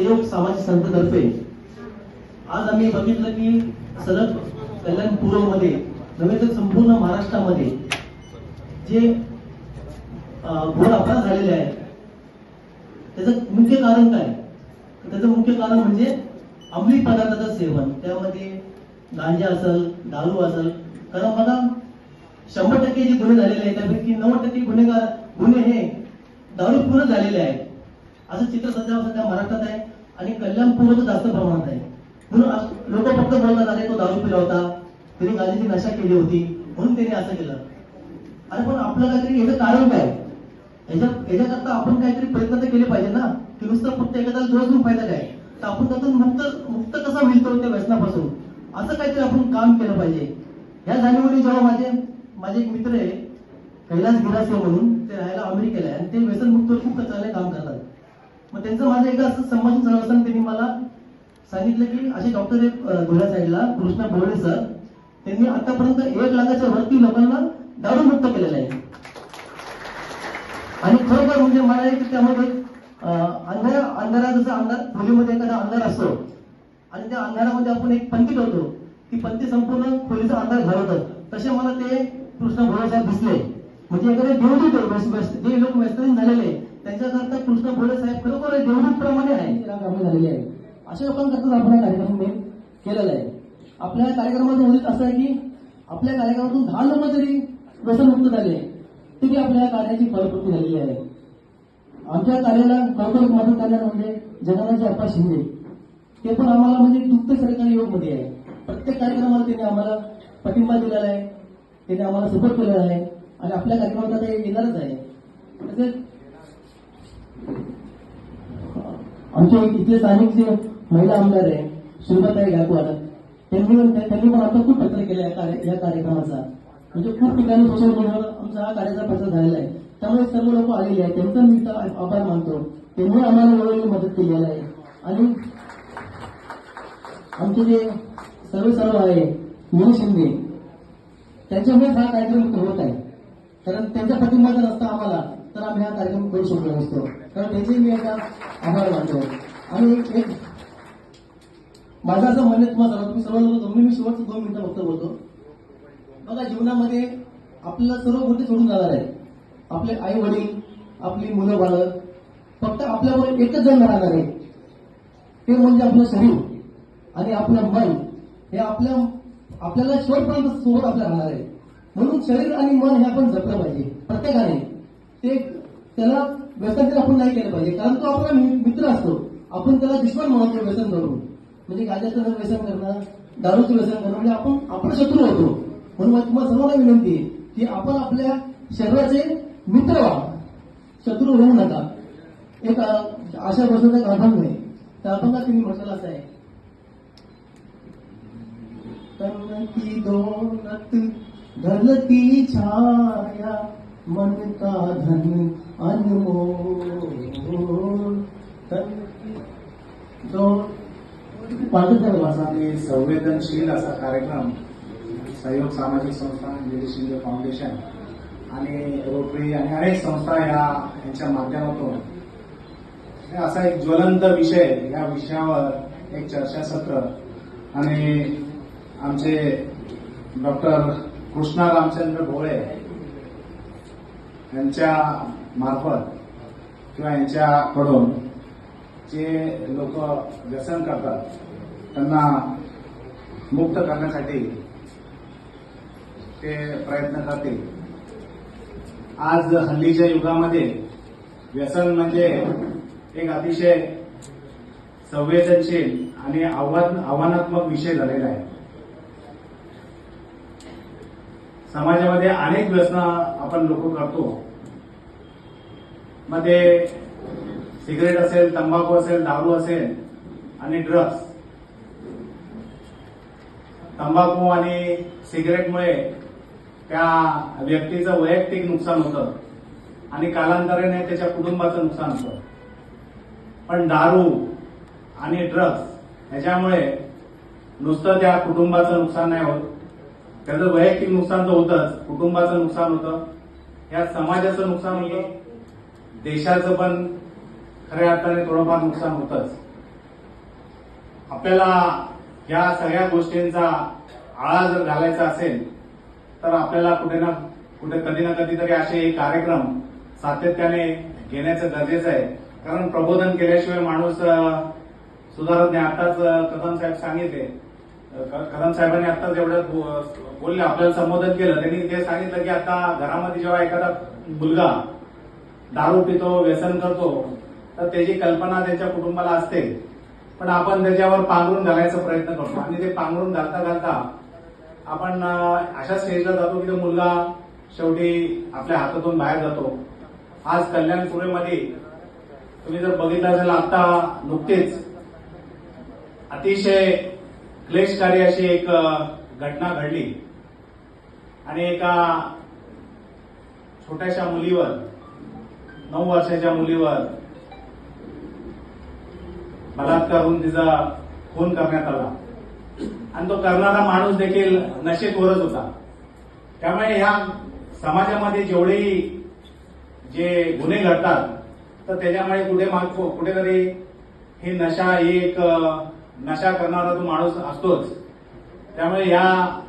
सहयोग सामाजिक संस्थेतर्फे. आज आम्ही बघितलं की सलग कल्याण पूर्वमध्ये नव्हे तर संपूर्ण महाराष्ट्रामध्ये जे अं, घोर अपराध झालेले आहेत त्याचं मुख्य कारण काय? त्याचं मुख्य कारण म्हणजे अंमली पदार्थाचं सेवन. त्यामध्ये गांजा असेल दारू असेल कारण बघा शंभर टक्के जे गुन्हे झालेले आहेत त्यापैकी नव्वद टक्के गुन्हेगार गुन्हे हे दारू पूर्ण झालेले आहेत. असं चित्र सध्या सध्या महाराष्ट्रात आहे. आणि कल्याणपूर्वक जास्त प्रमाणात आहे. म्हणून लोक फक्त बोलतात अरे तो दारू पिला होता. त्याने गांधीची नशा केली होती. म्हणून त्याने असं केलं. अरे पण आपलं काहीतरी याचं कारण काय? याच्या याच्याकरता आपण काहीतरी प्रयत्न तर केले पाहिजे ना. की नुसतं फक्त एखाद्याला दोष फायदा काय? तर आपण त्यातून मुक्त मुक्त कसा मिळतो त्या व्यसनापासून? असं काहीतरी आपण काम केलं पाहिजे. या जाणीवनी जेव्हा माझे माझे एक मित्र आहे कैलास गिरासे म्हणून ते राहायला अमेरिकेला आहे. आणि ते व्यसनमुक्त खूप चांगले काम करतात. मग त्यांचं माझं एक असं संभाषण झालं असताना त्यांनी मला सांगितलं की असे डॉक्टर आहेत धुळ्या साईडला कृष्णा बोर्डे सर त्यांनी आतापर्यंत एक लाखाच्या वरती लोकांना दारू मुक्त केलेलं आहे. आणि खरोखर म्हणजे मला एक त्यामध्ये अं, अंधारा अंधारा जसं अंधार खोलीमध्ये एखादा अंधार असतो. आणि त्या अंधारामध्ये आपण एक पंक्ती ठेवतो. ती पंक्ती संपूर्ण खोलीचा अंधार घालवतात. तसे मला ते कृष्ण भोळे साहेब दिसले. म्हणजे एखादे देवदूत जे लोक व्यस्तहीन झालेले त्याच्याकरता कृष्ण भोळे साहेब खरोखर देवदूत आहे कामे झालेली आहे अशा लोकांकरताच आपण हा कार्यक्रम मी केलेला आहे. आपल्या कार्यक्रमाचं उदित असं आहे की आपल्या कार्यक्रमातून दहा लोक जरी व्यसनमुक्त झाले तरी आपल्या कार्याची फलपूर्ती झालेली आहे. आमच्या कार्याला खरोखर मदत करणार म्हणजे जगनाचे अप्पा शिंदे. ते पण आम्हाला म्हणजे दुग्ध सरकारी योगमध्ये आहे. प्रत्येक कार्यक्रमाला त्यांनी आम्हाला पाठिंबा दिलेला आहे. त्यांनी आम्हाला सपोर्ट केलेला आहे. आणि आपल्या कार्यक्रमाचा ते येणारच आहे. तसेच आमचे इथे स्थानिक जे महिला आमदार आहे सुंदरताई गायकवाड त्यांनी पण त्यांनी पण आता खूप प्रचार केला या कार्य- या कार्यक्रमाचा. म्हणजे खूप ठिकाणी सोशल मीडियावर आमचा हा कार्याचा प्रसार झालेला आहे. त्यामुळे सर्व लोक आलेले आहेत. त्यांचा मी आभार मानतो. त्यांनी आम्हाला वेळोवेळी मदत केलेली आहे. आणि आमचे जे सर्व सर्व आहे मनीष शिंदे त्यांच्यामुळेच हा कार्यक्रम होत आहे. कारण त्यांचा पाठिंबा जर नसता आम्हाला तर आम्ही हा कार्यक्रम करू शकलो नसतो कारण त्याचे मी आता आभार मानतो. आणि एक माझं असं म्हणणं तुम्हाला सर्व- तुम्ही सर्व लोक जमून मी शेवटचं दोन मिनिटं फक्त बोलतो. बघा जीवनामध्ये आपल्याला सर्व गोष्टी सोडून जाणार आहे आपले आई वडील आपली मुलं बाळं फक्त आपल्यावर एकच जण राहणार आहे. ते म्हणजे आपलं शरीर आणि आपलं मन. हे आपल्या आपल्याला शेवटपर्यंत सोबत आपल्या राहणार आहे. म्हणून शरीर आणि मन हे आपण जपलं पाहिजे प्रत्येकाने. ते त्याला व्यसन आपण नाही केलं पाहिजे. कारण तो आपला मि- मित्र असतो. आपण त्याला दुश्मन म्हणतो व्यसन करून म्हणजे गाज्याचं जर व्यसन करणं दारूचं व्यसन करणं म्हणजे आपण आपण शत्रू होतो. म्हणून तुम्हाला सर्वांना विनंती आहे की आपण आपल्या शरीराचे मित्र व्हा. शत्रू होऊ नका. एक अशा गोष्टीचा एक अभंग आहे त्या अभंगात तुम्ही म्हटलेला असं आहे. तन्नती दोनत दौलत ढलती छाया. मन का धन अनमोल तन की दौलत संवेदनशील असा कार्यक्रम सहयोग सामाजिक संस्था निधी शिंदे फाउंडेशन आणि रोटरी आणि अनेक संस्था या यांच्या माध्यमातून असा एक ज्वलंत विषय या विषयावर एक चर्चासत्र आणि आमचे डॉक्टर कृष्णा रामचंद्र भोळे यांच्या मार्फत किंवा यांच्याकडून जे लोक व्यसन करतात त्यांना मुक्त करण्यासाठी ते प्रयत्न करतील. आज हल्लीच्या युगामध्ये व्यसन म्हणजे एक अतिशय संवेदनशील आणि आव्हान आव्हानात्मक विषय झालेला आहे. समाजामध्ये अनेक व्यसना आपण लोक करतो. मध्ये सिगरेट असेल तंबाखू असेल दारू असेल आणि ड्रग्स तंबाखू आणि सिगरेटमुळे त्या व्यक्तीचं वैयक्तिक नुकसान होतं आणि कालांतराने त्याच्या कुटुंबाचं नुकसान होतं. पण दारू आणि ड्रग्स ह्याच्यामुळे नुसतं त्या कुटुंबाचं नुकसान नाही होत. त्याचं वैयक्तिक नुकसान तर होतंच. कुटुंबाचं नुकसान होतं. या समाजाचं नुकसान होतं देशाचं पण खऱ्या अर्थाने थोडंफार नुकसान होतंच. आपल्याला या सगळ्या गोष्टींचा आळा जर घालायचा असेल तर आपल्याला कुठे ना कुठे कधी ना कधी तरी असे हे कार्यक्रम सातत्याने घेण्याचं गरजेचं आहे. कारण प्रबोधन केल्याशिवाय माणूस सुधारत नाही. आताच अं, कदम साहेब सांगितले कदम साहेबांनी आता जेवढं बोलले आपल्याला संबोधन केलं त्यांनी ते सांगितलं की आता घरामध्ये जेव्हा एखादा मुलगा दारू पितो व्यसन करतो तर त्याची कल्पना त्यांच्या कुटुंबाला असते. पण आपण त्याच्यावर पांघरून घालायचा प्रयत्न करतो. आणि ते पांघरून घालता घालता आपण अशा स्टेजला जातो की तो मुलगा शेवटी आपल्या हातातून बाहेर जातो. आज कल्याणपुरेमध्ये तुम्ही जर बघितलं असेल आता नुकतेच अतिशय क्लेशकारी अशी एक घटना घडली. आणि एका छोट्याशा मुलीवर नऊ वर्षाच्या मुलीवर बलात्कार होऊन तिचा खून करण्यात आला. आणि तो करणारा माणूस देखील नशेखोरच होता. त्यामुळे ह्या समाजामध्ये जेवढेही जे गुन्हे घडतात तर त्याच्यामुळे कुठे माग कुठेतरी ही नशा ही एक नशा करणारा तो माणूस असतोच. त्यामुळे या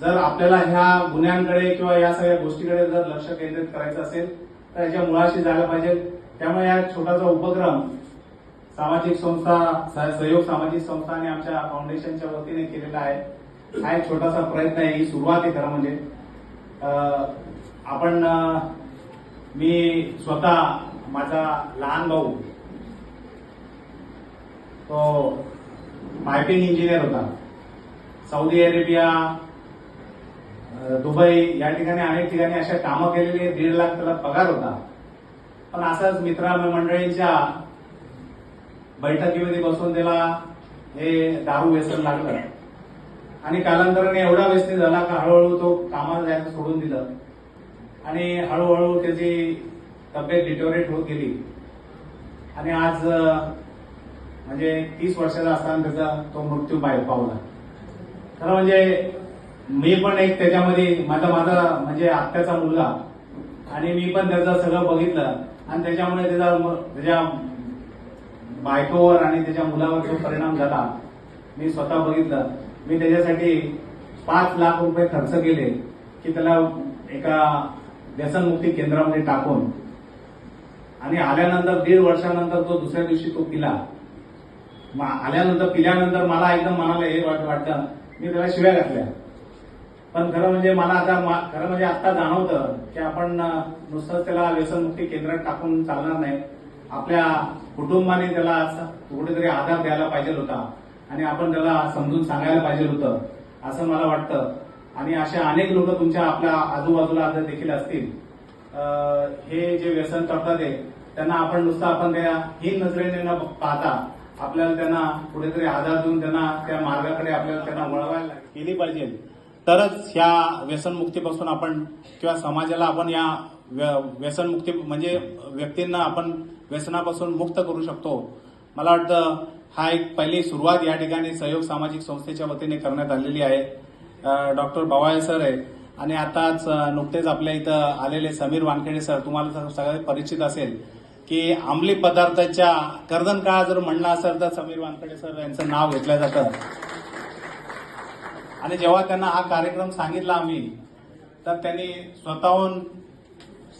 जर आपल्याला ह्या गुन्ह्यांकडे किंवा या सगळ्या गोष्टीकडे जर लक्ष केंद्रित करायचं असेल तर याच्या मुळाशी जायला पाहिजे. त्यामुळे या छोटासा उपक्रम सामाजिक संस्था स- सहयोग सामाजिक संस्था आणि आमच्या फाउंडेशनच्या वतीने केलेला आहे. हा एक छोटासा प्रयत्न आहे ही सुरुवात आहे खरं म्हणजे. आपण मी स्वतः माझा लहान भाऊ तो पायपिंग इंजिनियर होता. सौदी अरेबिया दुबई या ठिकाणी अनेक ठिकाणी अशा कामं केलेली दीड लाख त्याला पगार होता. पण असाच मित्र मंडळींच्या बैठकीमध्ये बसून त्याला हे दारू व्यसन लागलं. आणि कालांतराने एवढा व्यसनी झाला का हळूहळू तो कामाला जायचं सोडून दिलं. आणि हळूहळू त्याची तब्येत डिटोरेट होत गेली. आणि आज म्हणजे तीस वर्षाचा असताना त्याचा तो मृत्यू बाहेर पावला. खरं म्हणजे मी पण एक त्याच्यामध्ये माझा माझा म्हणजे आत्याचा मुलगा आणि मी पण त्याचं सगळं बघितलं आणि त्याच्यामुळे त्याचा म- त्याच्या बायकोवर आणि त्याच्या मुलावर जो परिणाम झाला मी स्वतः बघितलं. मी त्याच्यासाठी पाच लाख रुपये खर्च केले की त्याला एका व्यसनमुक्ती केंद्रामध्ये टाकून. आणि आल्यानंतर दीड वर्षानंतर तो दुसऱ्या दिवशी तो पिला. आल्यानंतर पिल्यानंतर मला एकदम मनाला हे वाट वाटतं. मी त्याला शिव्या घातल्या. पण खरं म्हणजे मला आता मा- खरं म्हणजे आता जाणवतं की आपण नुसतं नुसतंच त्याला व्यसनमुक्ती केंद्रात टाकून चालणार नाही. आपल्या कुटुंबाने त्याला असं कुठेतरी आधार द्यायला पाहिजे होता. आणि आपण त्याला समजून सांगायला पाहिजे होतं असं मला वाटतं. आणि असे अनेक लोक तुमच्या आपल्या आजूबाजूला आता देखील असतील. हे जे व्यसन करतात ते त्यांना आपण नुसतं आपण त्या हीन नजरेने न पाहता आपल्याला त्यांना कुठेतरी आधार देऊन त्यांना त्या मार्गाकडे आपल्याला त्यांना वळवायला केली पाहिजे. तरच ह्या व्यसनमुक्तीपासून आपण किंवा समाजाला आपण या व्य- व्यसनमुक्ती म्हणजे व्यक्तींना आपण व्यसनापासून मुक्त करू शकतो. मला वाटतं हा एक पहिली सुरुवात या ठिकाणी सहयोग सामाजिक संस्थेच्या वतीने करण्यात आलेली आहे. डॉक्टर बवाळे सर आहे. आणि आताच नुकतेच आपल्या इथं आलेले समीर वानखेडे सर तुम्हाला तर सगळे परिचित असेल. की अंमली पदार्थाच्या कर्दन काळा जर म्हणला असेल तर समीर वानखडे सर यांचं नाव घेतलं जातं. आणि जेव्हा त्यांना हा कार्यक्रम सांगितला आम्ही तर त्यांनी स्वतःहून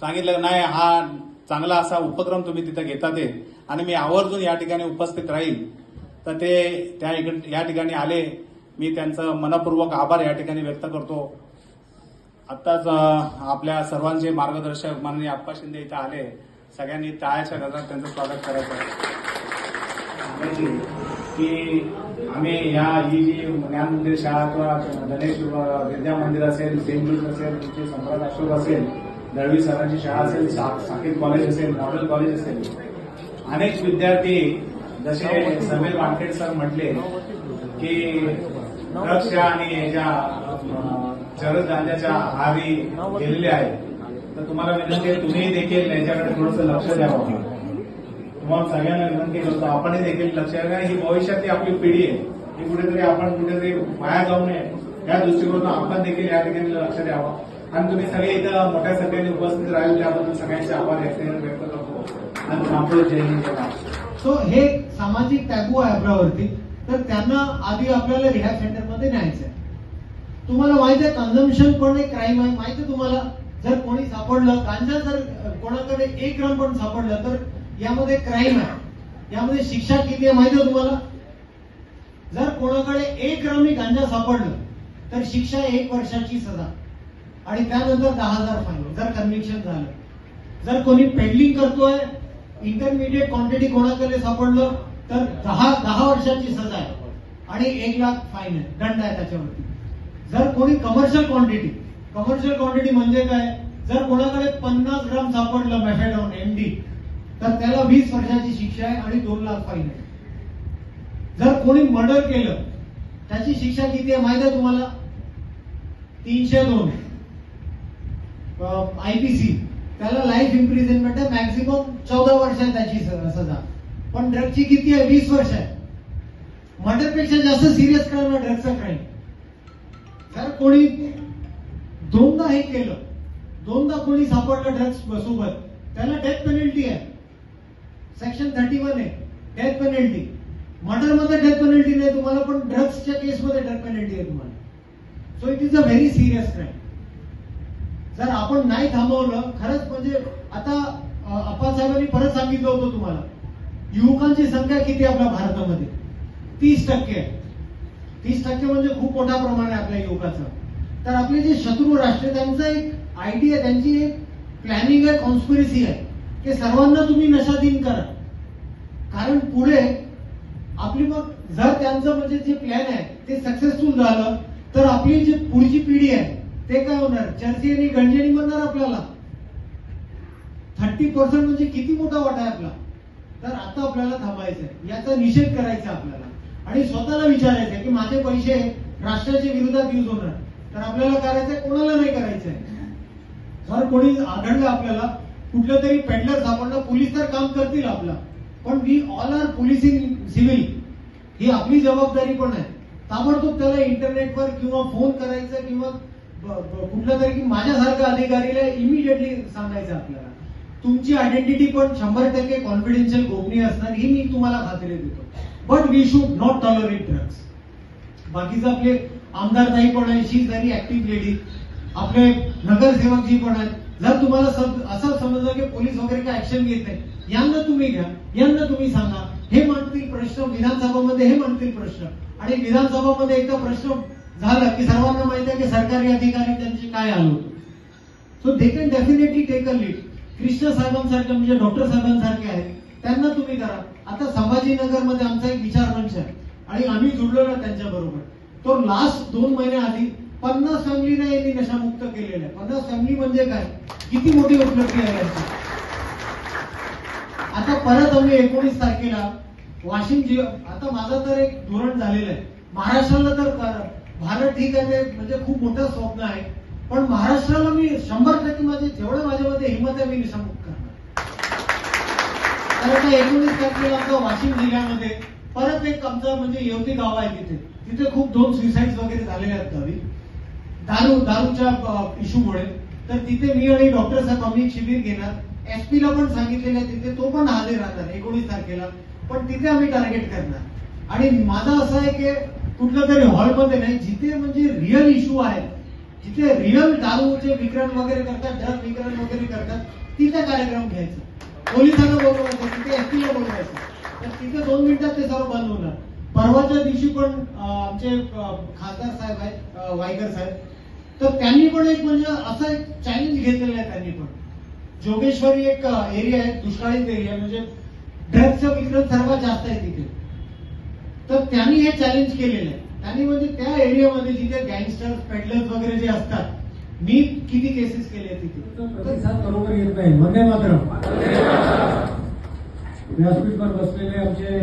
सांगितलं नाही हा चांगला असा उपक्रम तुम्ही तिथं घेतात आहे आणि मी आवर्जून या ठिकाणी उपस्थित राहील. तर ते त्या इकड- या ठिकाणी आले. मी त्यांचं मनपूर्वक आभार या ठिकाणी व्यक्त करतो. आत्ताच आपल्या सर्वांचे मार्गदर्शक माननीय आप्पा शिंदे इथं आले. सगळ्यांनी टाळ्याच्या गजात त्यांचं स्वागत करायचं की आम्ही या ही जी ज्ञान मंदिर शाळा किंवा गणेश विद्या मंदिर असेल सेंट जूज असेल तुमचे सम्राट अशोक असेल दळवी सरांची शाळा असेल सा- साकेत कॉलेज असेल मॉडेल कॉलेज असेल अनेक विद्यार्थी जसे समीर वानखेड सर म्हटले की ड्रग्सच्या आणि याच्या चरस गांजाच्या आहारी गेलेले आहेत. तर तुम्हाला विनंती आहे तुम्ही देखील याच्याकडे थोडंसं लक्ष द्यावं तुम्हाला सगळ्यांना विनंती करतो आपणही देखील लक्ष द्या ही भविष्यातली आपली पिढी आहे. ही कुठेतरी आपण कुठेतरी वाया जाऊ नये. या दृष्टिकोनातून आपण देखील या ठिकाणी लक्ष द्यावं. आणि तुम्ही सगळे इथं मोठ्या संख्येने उपस्थित राहील त्याबद्दल सगळ्यांचे आभार व्यक्त करतो. आणि थांबतो जय हिंद सो हे सामाजिक टॅगू आहे आपल्यावरती. तर त्यांना आधी आपल्याला रिहॅब सेंटरमध्ये न्यायचं आहे तुम्हाला माहिती आहे कन्झम्पन पण एक क्राईम आहे माहिती आहे तुम्हाला? जर कोणी सापडलं गांजा जर कोणाकडे एक ग्राम पण सापडलं तर यामध्ये क्राईम आहे. यामध्ये शिक्षा किती आहे माहिती आहे तुम्हाला? जर कोणाकडे एक ग्रामी गांजा सापडलं तर शिक्षा एक वर्षाची सजा. आणि त्यानंतर दहा हजार फाईन जर कन्व्हिक्शन झालं. जर कोणी पेडलिंग करतोय इंटरमिडिएट क्वांटिटी कोणाकडे सापडलं तर दहा दहा वर्षाची सजा आहे. आणि एक लाख फाईन आहे दंड आहे त्याच्यावरती. जर कोणी कमर्शियल क्वांटिटी कमर्शियल क्वांटिटी म्हणजे काय? जर कोणाकडे पन्नास ग्राम सापडलं मॅफेडॉन एमडी तर त्याला वीस वर्षाची शिक्षा आहे आणि दोन लाख फाईन आहे. जर कोणी मर्डर केलं त्याची शिक्षा किती आहे माहिती आहे तुम्हाला? तीनशे दोन. आयपीसी त्याला लाईफ इम्प्रिझनमेंट आहे मॅक्झिमम चौदा वर्ष आहे त्याची सजा. पण ड्रगची किती आहे? वीस वर्ष आहे. मर्डरपेक्षा जास्त सिरियस क्राईम आहे ड्रगचा क्राईम जर कोणी दोनदा हे केलं. दोनदा कोणी सापडलं ड्रग्स सोबत. त्याला डेथ पेनल्टी आहे. सेक्शन थर्टी वन आहे डेथ पेनल्टी मर्डरमध्ये डेथ पेनल्टी नाही तुम्हाला पण ड्रग्सच्या केसमध्ये डेथ पेनल्टी आहे तुम्हाला. So it is a very serious crime जर आपण नाही थांबवलं खरंच म्हणजे आता अप्पा साहेबांनी परत सांगितलं होतं तुम्हाला. युवकांची संख्या किती आहे आपल्या भारतामध्ये? तीस टक्के आहे. तीस टक्के म्हणजे खूप मोठ्या प्रमाण आहे आपल्या युवकाचं. तर आपले जे शत्रू राष्ट्र त्यांचं त्यांचा एक आयडिया त्यांची एक प्लॅनिंग आहे कॉन्स्पिरसी आहे. की सर्वांना तुम्ही नशाधीन करा. कारण पुढे आपली मग जर त्यांचं म्हणजे जे प्लॅन आहे ते सक्सेसफुल झालं तर आपली जी पुढची पिढी आहे ते काय होणार? चर्ची आणि गंजेनी म्हणणार आपल्याला. थर्टी पर्सेंट म्हणजे किती मोठा वाटा आहे आपला? तर आता आपल्याला थांबायचं आहे. याचा निषेध करायचा आपल्याला. आणि स्वतःला विचारायचं की माझे पैसे राष्ट्राच्या विरोधात युज होणार. तर आपल्याला करायचंय कोणाला नाही करायचंय? जर कोणी आढळलं आपल्याला? कुठलं तरी पेडलर सापडलं पोलीस तर काम करतील आपला. पण we all are policing civil. ही आपली जबाबदारी पण आहे. ताबडतोब त्याला इंटरनेटवर किंवा फोन करायचं किंवा कुठलं तरी की माझ्यासारख्या अधिकारीला इमिडिएटली सांगायचं आपल्याला. तुमची आयडेंटिटी पण शंभर टक्के कॉन्फिडेन्शियल गोपनीय असणार ही मी तुम्हाला खात्री देतो. But we should not tolerate drugs बाकीचं आपले आमदार पण आहे शी व्हेरी ऍक्टिव्ह लेडी आपले नगरसेवक जी पण आहेत. जर तुम्हाला असं समजलं की पोलीस वगैरे काय ऍक्शन घेत नाही यांना तुम्ही घ्या. यांना तुम्ही सांगा. हे म्हणतील प्रश्न विधानसभामध्ये हे म्हणतील प्रश्न. आणि विधानसभामध्ये एकदा प्रश्न झाला की सर्वांना माहिती आहे की सरकारी अधिकारी त्यांचे काय आलो. So they can definitely take a lead Krishna साहेबांसारखे म्हणजे डॉक्टर साहेबांसारखे आहेत. त्यांना तुम्ही करा. आता संभाजीनगरमध्ये आमचा एक विचार मंच आहे. आणि आम्ही जुडलो ना त्यांच्या बरोबर. तो लास्ट दोन महिन्याआधी पन्नास फॅमिलीने यांनी नशामुक्त केलेलं आहे. पन्नास फॅमिली म्हणजे काय? किती मोठी उपलब्धी आहे आता परत आम्ही एकोणीस तारखेला वाशिम जिल्हा आता माझं तर एक धोरण झालेलं आहे. महाराष्ट्राला तर भारत ठीक आहे म्हणजे खूप मोठं स्वप्न आहे. पण महाराष्ट्राला मी शंभर टक्के माझे जेवढं माझ्यामध्ये हिंमत आहे मी निशामुक्त करणार. कारण आता एकोणीस तारखेला आमचा वाशिम जिल्ह्यामध्ये परत एक आमचं म्हणजे येवती गाव आहे तिथे. तिथे खूप दोन सुसाईड वगैरे झालेले आहेत गावी. दारू दारूच्या इश्यूमुळे तर तिथे मी आणि डॉक्टर साहेब आम्ही शिबिर घेणार. एसपीला पण सांगितलेलं आहे तिथे. तो पण हजर राहणार एकोणीस तारखेला. पण तिथे आम्ही टार्गेट करणार. आणि माझं असं आहे की कुठलं तरी हॉलमध्ये नाही जिथे म्हणजे रिअल इश्यू आहे जिथे रिअल दारूचे विक्रम वगैरे करतात ड्रग विक्रम वगैरे करतात तिथे कार्यक्रम घ्यायचा. पोलिसांना बोलवायचं तिथे एसपीला बोलवायचं. तर तिथे दोन मिनिटात ते सर्व बंद होणार. परवाच्या दिवशी पण आमचे खासदार साहेब आहेत वायकर साहेब. तर त्यांनी पण एक म्हणजे असा एक चॅलेंज घेतलेला आहे त्यांनी पण. जोगेश्वरी एक एरिया आहे दुष्काळीत एरिया म्हणजे ड्रग्सचं विक्रम सर्वात जास्त आहे तिथे. तर त्यांनी हे चॅलेंज केलेलं आहे. त्यांनी म्हणजे त्या एरियामध्ये जिथे गँगस्टर पेडलर्स वगैरे जे असतात मी किती केसेस केले तिथे. प्रतिसाद बरोबर येत नाही. वंदे मात्र व्यासपीठवर बसलेले आमचे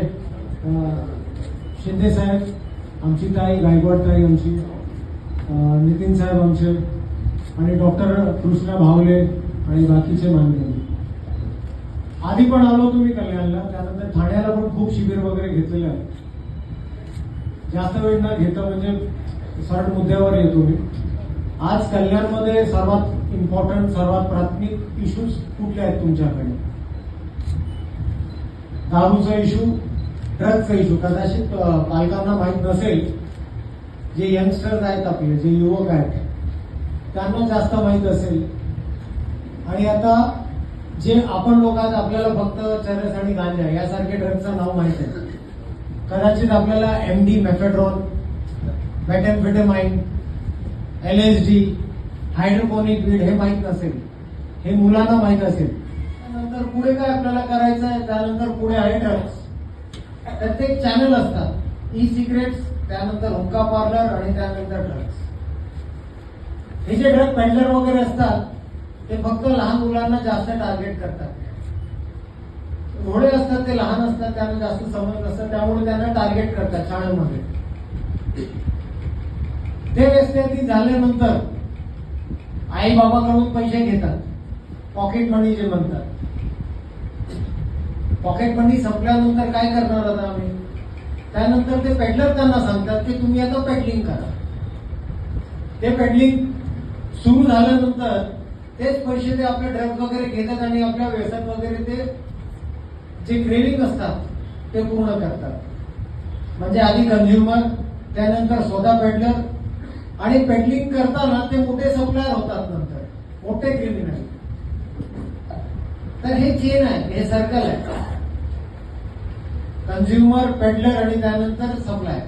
शिंदे साहेब आमची ताई गायकवाड ताई आमची नितीन साहेब आमचे आणि डॉक्टर कृष्णा भावले आणि बाकीचे मान्य. आधी पण आलो तुम्ही कल्याणला त्यानंतर ठाण्याला पण खूप शिबिर वगैरे घेतलेले आहे जास्त वेळ न घेता म्हणजे सरळ मुद्द्यावर येतो मी. आज कल्याणमध्ये सर्वात इम्पॉर्टंट सर्वात प्राथमिक इश्यूज कुठले आहेत तुमच्याकडे? दारूचा इश्यू ड्रग्सचा इश्यू कदाचित पालकांना माहीत नसेल जे यंगस्टर्स आहेत आपले जे युवक आहेत त्यांना जास्त माहीत असेल. आणि आता जे आपण लोक आहेत आपल्याला फक्त चरस आणि गांजा यासारखे ड्रगचं नाव माहीत आहे. कदाचित आपल्याला M D mephedrone methamphetamine L S D hydroponic weed हे माहीत नसेल. हे मुलांना माहीत असेल. त्यानंतर पुढे काय आपल्याला करायचं आहे त्यानंतर पुढे आहे ड्रग्स प्रत्येक चॅनल असतात. ई सिक्रेट्स त्यानंतर हुक्का पार्लर आणि त्यानंतर ड्रग्स हे जे ड्रग पेंडलर वगैरे असतात ते फक्त लहान मुलांना जास्त टार्गेट करतात. घोडे असतात ते लहान असतात त्यांना जास्त समज नसतात त्यामुळे त्यांना टार्गेट करतात शाळेमध्ये. ते व्यवस्थित झाल्यानंतर आई बाबाकडून पैसे घेतात. पॉकेट मनी जे म्हणतात. पॉकेट मनी संपल्यानंतर काय करणार आता आम्ही? त्यानंतर ते पेडलर त्यांना सांगतात की तुम्ही आता पेडलिंग करा. ते पेडलिंग सुरू झाल्यानंतर तेच पैसे ते आपले ड्रग्ज वगैरे घेतात आणि आपल्या व्यवसायात वगैरे ते जे क्रेडिंग असतात ते पूर्ण करतात. म्हणजे आधी कन्झ्युमर त्यानंतर स्वतः पेडलर आणि पेडलिंग करताना ते मोठे सप्लायर होतात नंतर. मोठे क्रिमिनल तर हे चेन आहे हे सर्कल आहे. कंझ्युमर पेडलर आणि त्यानंतर सप्लाय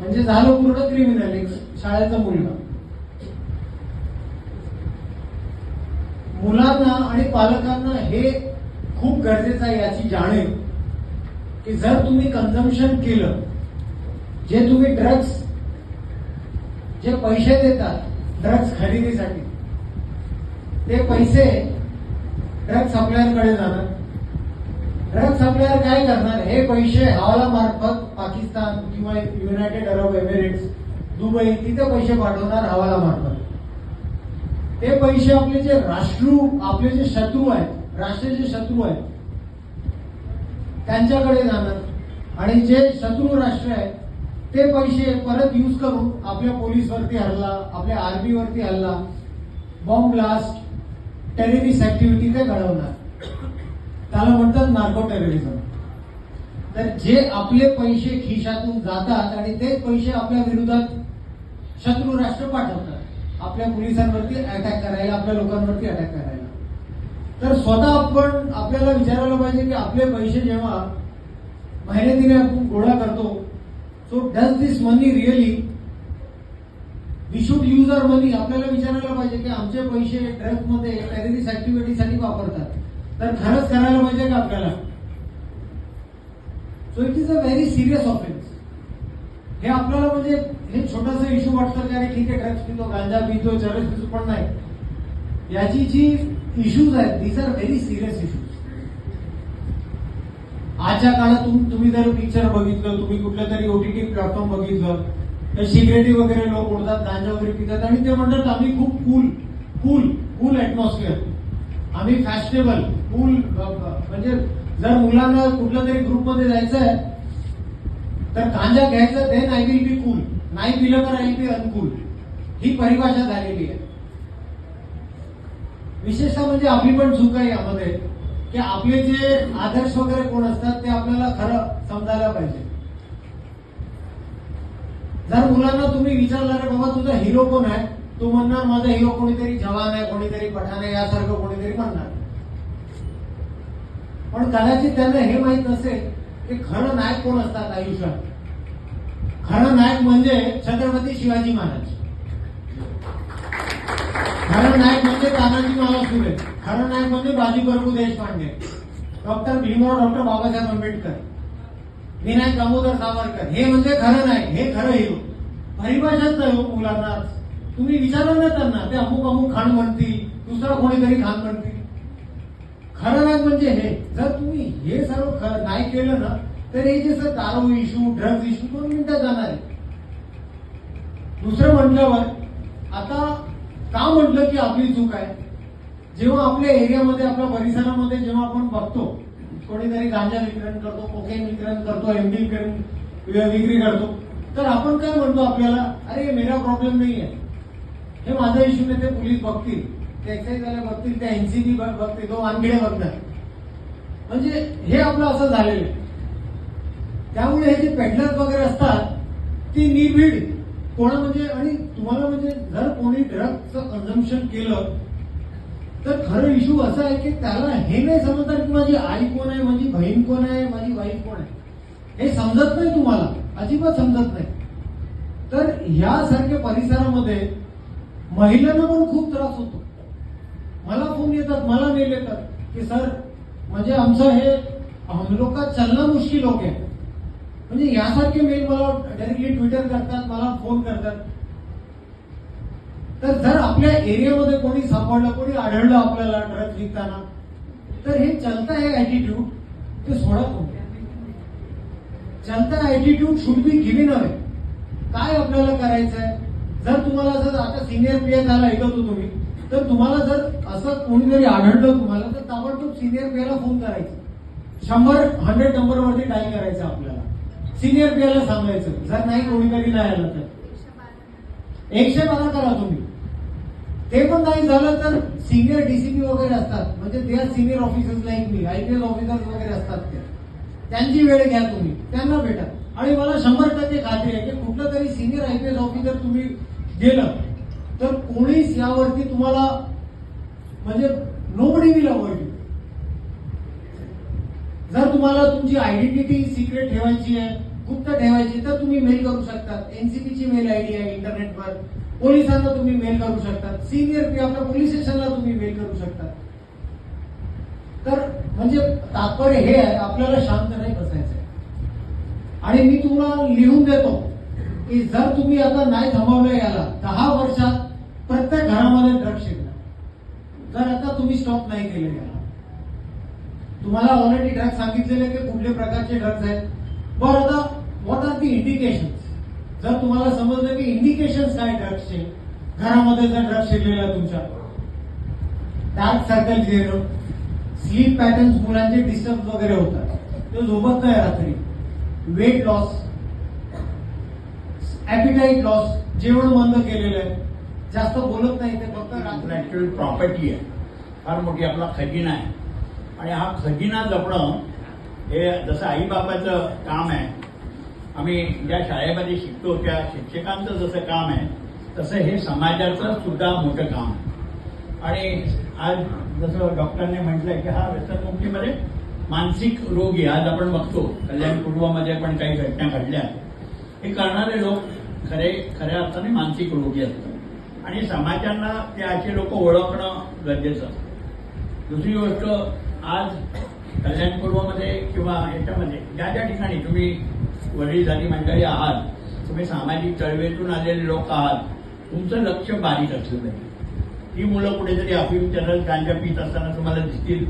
म्हणजे झालं पूर्ण क्रिमिनल एक शाळेचा मुलगा. मुलांना आणि पालकांना हे खूप गरजेचं आहे याची जाणीव. की जर तुम्ही कन्झम्पन केलं जे तुम्ही ड्रग्स जे पैसे देतात ड्रग्स खरेदीसाठी ते पैसे ड्रग्स सप्लायरकडे जाणार ड्रग्ज सप्लायर काय करणार? हे पैसे हवाला मार्फत पाकिस्तान किंवा युनायटेड अरब एमिरेट्स दुबई तिथे पैसे पाठवणार हवाला मार्फत ते पैसे आपले जे राष्ट्रू आपले जे शत्रू आहेत राष्ट्राचे शत्रू आहेत त्यांच्याकडे जाणार. आणि जे शत्रू राष्ट्र आहेत ते पैसे परत यूज करून आपल्या पोलीसवरती हल्ला आपल्या आर्मीवरती हल्ला बॉम्ब ब्लास्ट टेररिस्ट ऍक्टिव्हिटी ते घडवणार. त्याला म्हणतात नार्को टेररिझम तर जे आपले पैसे खिशातून जातात आणि तेच पैसे आपल्या विरोधात शत्रू राष्ट्र पाठवतात आपल्या पोलिसांवरती अटॅक करायला आपल्या लोकांवरती अटॅक करायला. तर स्वतः आपण आपल्याला विचारायला पाहिजे की आपले पैसे जेव्हा मेहनतीने आपण गोळा करतो so does this money really we should use our money आपल्याला विचारायला पाहिजे की आमचे पैसे ड्रग्समध्ये टेररिस्ट ऍक्टिव्हिटीसाठी वापरतात. तर खरंच करायला पाहिजे का आपल्याला? So it is a very serious offence हे आपल्याला म्हणजे हे छोटासा इश्यू वाटतं की अरे ठीक आहे ड्रग्ज पितो गांजा पितो चरस पितो पण नाही. याची जी इश्यूज आहेत these are very serious issues आजच्या काळात तुम्ही जर पिक्चर बघितलं तुम्ही कुठलं तरी ओटीटी प्लॅटफॉर्म बघितलं तर सिगरेटी वगैरे लोक उडतात गांजा वगैरे पितात आणि ते म्हणतात आम्ही खूप कूल कूल कूल ऍटमॉस्फिअर आम्ही फॅशनेबल कूल म्हणजे जर मुलांना कुठल्या तरी ग्रुपमध्ये जायचं आहे तर गांजा घ्यायचं then I will be cool नाही पिलं तर आय बी अनकूल ही परिभाषा झालेली आहे. विशेषतः म्हणजे आपली पण चूक आहे यामध्ये की आपले जे आदर्श वगैरे कोण असतात ते आपल्याला खरं समजायला पाहिजे. जर मुलांना तुम्ही विचारलं रे बाबा तुझा हिरो कोण आहे? तू म्हणणार माझा हिरो कोणीतरी जवान आहे कोणीतरी पठाण आहे यासारखं कोणीतरी म्हणणार. पण कदाचित त्यांना हे माहीत नसेल की खरं नायक कोण असतात आयुष्यात. खरं नायक म्हणजे छत्रपती शिवाजी महाराज. खरं नायक म्हणजे तानाजी महाराज सुरे. खरं नायक म्हणजे Baji Prabhu Deshpande. Doctor Bhimrao doctor Babasaheb Ambedkar. Vinayak Damodar Savarkar. हे म्हणजे खरं नायक. हे खरं हिरो परिभाषाच नाही मुलांना तुम्ही विचारा ना त्यांना ते अमुक अमुक खाण म्हणतील दुसरा कोणीतरी खाण म्हणतील. खरं नायक म्हणजे हे जर तुम्ही हे सर्व नाही केलं ना तर हे जे सर दारू इशू ड्रग्ज इशू दोन मिनिटात जाणार आहे. दुसरं म्हटल्यावर आता का म्हटलं की आपली चूक आहे? जेव्हा आपल्या एरियामध्ये आपल्या परिसरामध्ये जेव्हा आपण बघतो कोणीतरी गांजा वितरण करतो कोकेन वितरण करतो एमडी विक्री करतो तर आपण काय म्हणतो आपल्याला? अरे मेरा प्रॉब्लेम नाही आहे. हे माझा इश्यू नाही ते पोलीस बघतील. ते एक्साईज बघतील त्या एनसीबी बघतील तो वानगिडे बघतात. म्हणजे हे आपलं असं झालेलं आहे. त्यामुळे हे जे पेडलर वगैरे असतात ती निर्भीड कोणा म्हणजे आणि तुम्हाला म्हणजे जर कोणी ड्रगचं कन्झम्पन केलं तर खरं इश्यू असं आहे की त्याला हे नाही समजणार की माझी आई कोण आहे माझी बहीण कोण आहे माझी वाईफ कोण आहे. हे समजत नाही तुम्हाला. अजिबात समजत नाही. तर ह्यासारख्या परिसरामध्ये महिलांना पण खूप त्रास होतो. मला फोन येतात मला मेल येतात की सर म्हणजे आमचं हे हम लोग का चलना मुश्किल हो गया म्हणजे यासारखे मेल मला डायरेक्टली ट्विटर करतात मला फोन करतात. तर जर आपल्या एरियामध्ये कोणी सापडलं कोणी आढळलं आपल्याला ड्रग्ज विकताना तर हे चलता है ऍटिट्यूड ते सोडत तुम्ही. चलता attitude should be given away काय आपल्याला करायचं आहे जर तुम्हाला जर आता सिनियर पी झाला ऐकत ऐकवतो तुम्ही तर तुम्हाला जर असं कोणीतरी आढळलं तुम्हाला तर ताबडतोब सिनियर पी फोन करायचं. शंभर हंड्रेड नंबर वरती डायल करायचं आपल्याला. सिनियर पी सांगायचं जर नाही कोणीतरी नाही आलं तर. एकशे बारा करा तुम्ही. ते पण नाही झालं तर सिनियर डीसीपी वगैरे असतात. म्हणजे ते सिनियर ऑफिसर्स लाईक मी आयपीएस ऑफिसर्स वगैरे असतात ते त्यांची वेळ घ्या तुम्ही. त्यांना भेटा. आणि मला शंभर टक्के खात्री आहे की कुठलं तरी सिनियर आयपीएस ऑफिसर तुम्ही गेलं तर कोणीच यावरती तुम्हाला म्हणजे नोबडी विल अवॉइड जर तुम्हाला तुमची आयडेंटिटी सिक्रेट ठेवायची आहे गुप्त ठेवायची तर तुम्ही मेल करू शकतात एनसीपीची मेल आयडी आहे इंटरनेटवर पोलिसांना तुम्ही मेल करू शकतात सिनियर पी आपल्या पोलीस स्टेशनला तुम्ही मेल करू शकतात तर म्हणजे तात्पर्य हे आहे आपल्याला शांत नाही बसायचं. आणि मी तुम्हाला लिहून देतो. की जर तुम्ही आता नाही थांबवलं याला दहा वर्षात प्रत्येक घरामध्ये ड्रग्ज शिकणार जर आता तुम्ही स्टॉप नाही केले याला. तुम्हाला ऑलरेडी ड्रग्ज सांगितलेले की कुठले प्रकारचे ड्रग्ज आहेत. बरं आता व्हॉट आर दी इंडिकेशन जर तुम्हाला समजलं की इंडिकेशन काय ड्रग्सचे घरामध्ये जर ड्रग्ज शिरलेला तुमच्या. डार्क सर्कल येणं स्लीप पॅटर्न मुलांचे डिस्टर्ब वगैरे होतात. ते झोपत नाही रात्री. वेट लॉस ऍपिटाईट लॉस जेवण बंद केलेलं आहे जास्त बोलत नाही ते फक्त रात्री. इंटलेक्च्युअल प्रॉपर्टी आहे. फार मोठी आपला खजिना आहे. आणि हा खजिना जपणं हे जसं आईबापाचं काम आहे आम्ही ज्या शाळेमध्ये शिकतो त्या शिक्षकांचं जसं काम आहे तसं हे समाजाचं सुद्धा मोठं काम आहे. आणि आज जसं डॉक्टरने म्हटलंय की हा व्यसनमुक्तीमध्ये मानसिक रोगी आज आपण बघतो कल्याण पूर्वमध्ये पण काही घटना घडल्या. हे करणारे लोक खरे खऱ्या अर्थाने मानसिक रोगी असतात. आणि समाजांना ते असे लोक ओळखणं गरजेचं असतं. दुसरी गोष्ट आज कल्याण पूर्वमध्ये किंवा याच्यामध्ये ज्या ज्या ठिकाणी तुम्ही वडील झाली मंडळी आहात तुम्ही सामाजिक चळवळीतून आलेले लोक आहात तुमचं लक्ष बारीक असलं पाहिजे. ती मुलं कुठेतरी अफीम चॅनल गांजा पित असताना तुम्हाला दिसतील.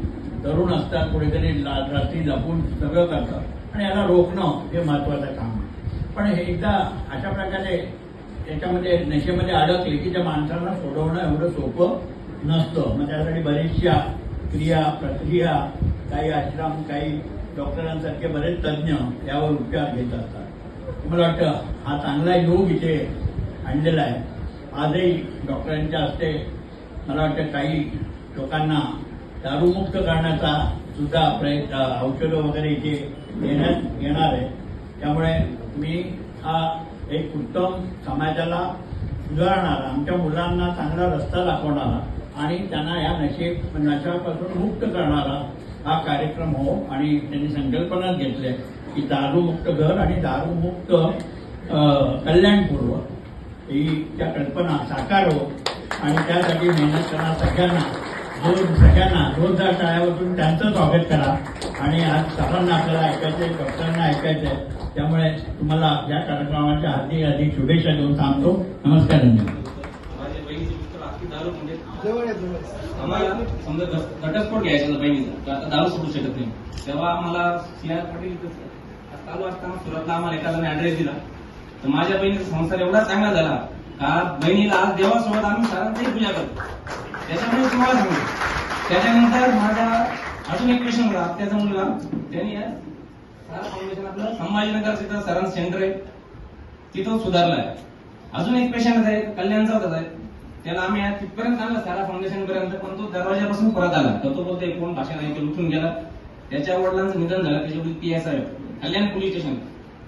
तरुण असतात कुठेतरी रात्री लपून सगळं करतात. आणि याला रोखणं हे महत्वाचं काम पण हे एकदा अशा प्रकारे त्याच्यामध्ये नशेमध्ये अडकले की त्या माणसांना सोडवणं एवढं सोपं नसतं. मग त्यासाठी बरेचशा क्रिया प्रक्रिया काही आश्रम काही डॉक्टरांसारखे बरेच तज्ज्ञ यावर उपचार घेत असतात. मला वाटतं हा चांगला योग इथे आणलेला आहे. आजही डॉक्टरांच्या हस्ते मला वाटतं काही लोकांना दारूमुक्त करण्याचा सुद्धा प्रयत्न औषधं वगैरे इथे देण्यात येणार आहे त्यामुळे मी हा एक उत्तम समाजाला सुधारणारा आमच्या मुलांना चांगला रस्ता दाखवणारा आणि त्यांना या नशे नशापासून मुक्त करणारा हा कार्यक्रम हो. आणि त्यांनी संकल्पनाच घेतले की दारूमुक्त घर आणि दारूमुक्त कल्याणपूर्व ही त्या कल्पना साकार हो. आणि त्यासाठी मेहनत करा सगळ्यांना. दोन सगळ्यांना जोरदार टाळ्यावरून त्यांचं स्वागत करा. आणि आज सर्वांना आपल्याला ऐकायचंय डॉक्टरांना ऐकायचंय. त्यामुळे तुम्हाला या कार्यक्रमाच्या हार्दिक हार्दिक शुभेच्छा देऊन थांबतो नमस्कार म्हणजे आम्हाला समजा घट- घटस्फोट घ्यायचा बहिणीचा तर आता दारू सुटू शकत नाही. तेव्हा आम्हाला सी आर पाटील इथं चालू असताना सुरतला आम्हाला एखाद्याने ऍड्रेस दिला. तर माझ्या बहिणीचा संसार एवढा चांगला झाला का बहिणीला आज देवासोबत आम्ही सारांची पूजा करतो. त्याच्यामुळे तुम्हाला सांगतो. त्याच्यानंतर माझा अजून एक पेशंट होता आत्याचा मुलगा. त्यांनी आज सारा फाउंडेशन आपलं संभाजीनगर तिथं सरांचं सेंटर आहे तिथं सुधारला आहे. अजून एक पेशंट आहे कल्याणचा होता साहेब. त्याला आम्ही तिथपर्यंत आणलं सारा फाउंडेशन पर्यंत पण तो दरवाजापासून परत आला. तर तो बोलतो कोण भाषण आहे? ते उठून गेला. त्याच्या वडिलांचं निधन झालं त्याच्या P S I Kalyan police station.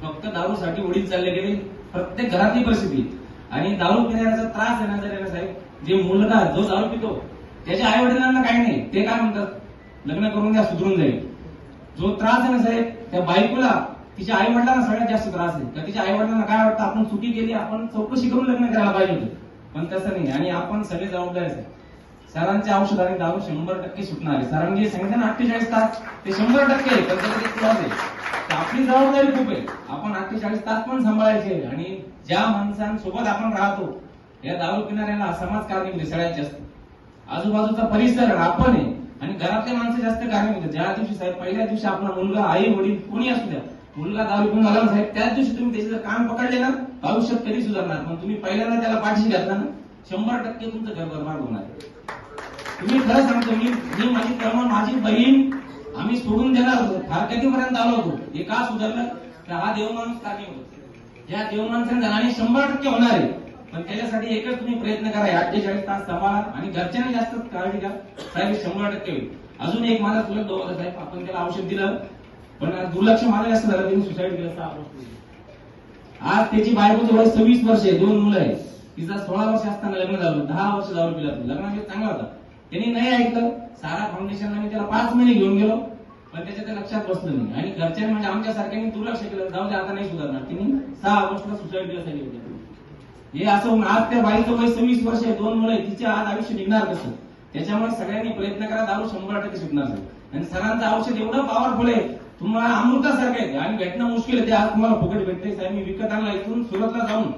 फक्त दारूसाठी वडील चालले गेले. प्रत्येक घरातली परिस्थिती. आणि दारू पिण्याचा त्रास देण्याचा त्याला साहेब. जे मुलगा जो दारू पितो त्याच्या आई वडिलांना काही नाही. ते काय म्हणतात? लग्न करून द्या सुधरून जाईल. जो त्रास आहे ना साहेब त्या बायकोला तिच्या आई वडिलांना सगळ्यात जास्त त्रास आहे. का तिच्या आई वडिलांना काय वाटतं? आपण चुकी केली आपण चौकशी करून लग्न करायला पाहिजे होतं. पण तसं नाही. आणि आपण सगळे जबाबदार आहे सरांचे औषध आणि दारू शंभर टक्के सुटणार आहे. सरांनी जे सांगितलं ना अठ्ठेचाळीस तास ते शंभर टक्के आहे. पण त्याचा एक आहे. तर आपली जबाबदारी खूप आहे. आपण अठ्ठेचाळीस तास पण सांभाळायचे आहे. आणि ज्या माणसांसोबत आपण राहतो या दारू पिणाऱ्याला समाज कारणीभूत म्हणजे आहे जास्त. आजूबाजूचा परिसर आपण आहे. आणि घरातले माणसं जास्त कारणीभूत होते ज्या दिवशी साहेब पहिल्या दिवशी आपला मुलगा आई वडील कोणी असू द्या मुलगा दारू पिऊन आला साहेब त्याच दिवशी तुम्ही त्याचे जर कान पकडले ना आयुष्यात कधी सुधारणार? पण तुम्ही पहिल्यांदा त्याला पाठशी घातला ना शंभर टक्के तुमचं घर बरबाद होणार. तुम्ही खरं सांगतो मी मी माझी कर्म माझी बहीण आम्ही सोडून देणार होतो. फारकतीपर्यंत आलो होतो. हे का सुधारलं? तर हा देवमाणूस कार्य होतो. या देवमाणसांचा आणि शंभर टक्के होणार आहे. पण त्याच्यासाठी एकच तुम्ही प्रयत्न करा अठ्ठेचाळीस तास सांभाळा आणि घरच्यांनी जास्त काळजी घ्या. साहेब शंभर टक्के होईल. अजून एक माझा चुलत भाऊ होता साहेब आपण त्याला औषध दिलं पण दुर्लक्ष माझं जास्त झालं त्यांनी सुसाईड केलं सहा आज त्याची बायकोचं वय सव्वीस वर्ष आहे दोन मुलं आहे तिचा सोळा वर्ष असताना लग्न झालं दहा वर्ष जाऊन पिला लग्न म्हणजे चांगला होता. त्यांनी नाही ऐकलं. सारा फाउंडेशनला मी त्याला पाच महिने घेऊन गेलो पण त्याच्या त्या लक्षात बसलं नाही. आणि घरच्यांनी म्हणजे आमच्यासारख्यांनी दुर्लक्ष केलं जाऊ दे आता नाही सुधारणार. त्यांनी सहा ऑगस्टला सुसाईड केलं सांगितलं हे असं होऊन आज त्या बाईचं वय सव्वीस वर्ष आहे दोन मुलं आहे तिचे आज आयुष्य निघणार कसं? त्याच्यामुळे सगळ्यांनी प्रयत्न करा दारू शंभर टक्के सुटणार आणि सरांचं औषध एवढं पॉवरफुल आहे तुम्हाला अमृतासारखं आहे. आणि भेटणं मुश्किल आहे ते आज तुम्हाला फुकट भेटते साहेब. मी विकत आणला इथून सुरतला जाऊन.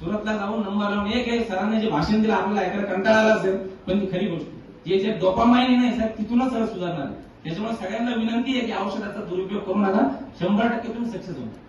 सुरतला जाऊन नंबर लावून. एक आहे सरांनी जे भाषण दिलं आपल्याला ऐकायला कंटाळा आला असेल पण ती खरी गोष्ट. जे जे डोपामाईन नाही साहेब तिथूनच सगळं सुधारणार त्याच्यामुळे सगळ्यांना विनंती आहे की औषधाचा दुरुपयोग करू नका. शंभर टक्के तुम्ही सक्सेस होणार.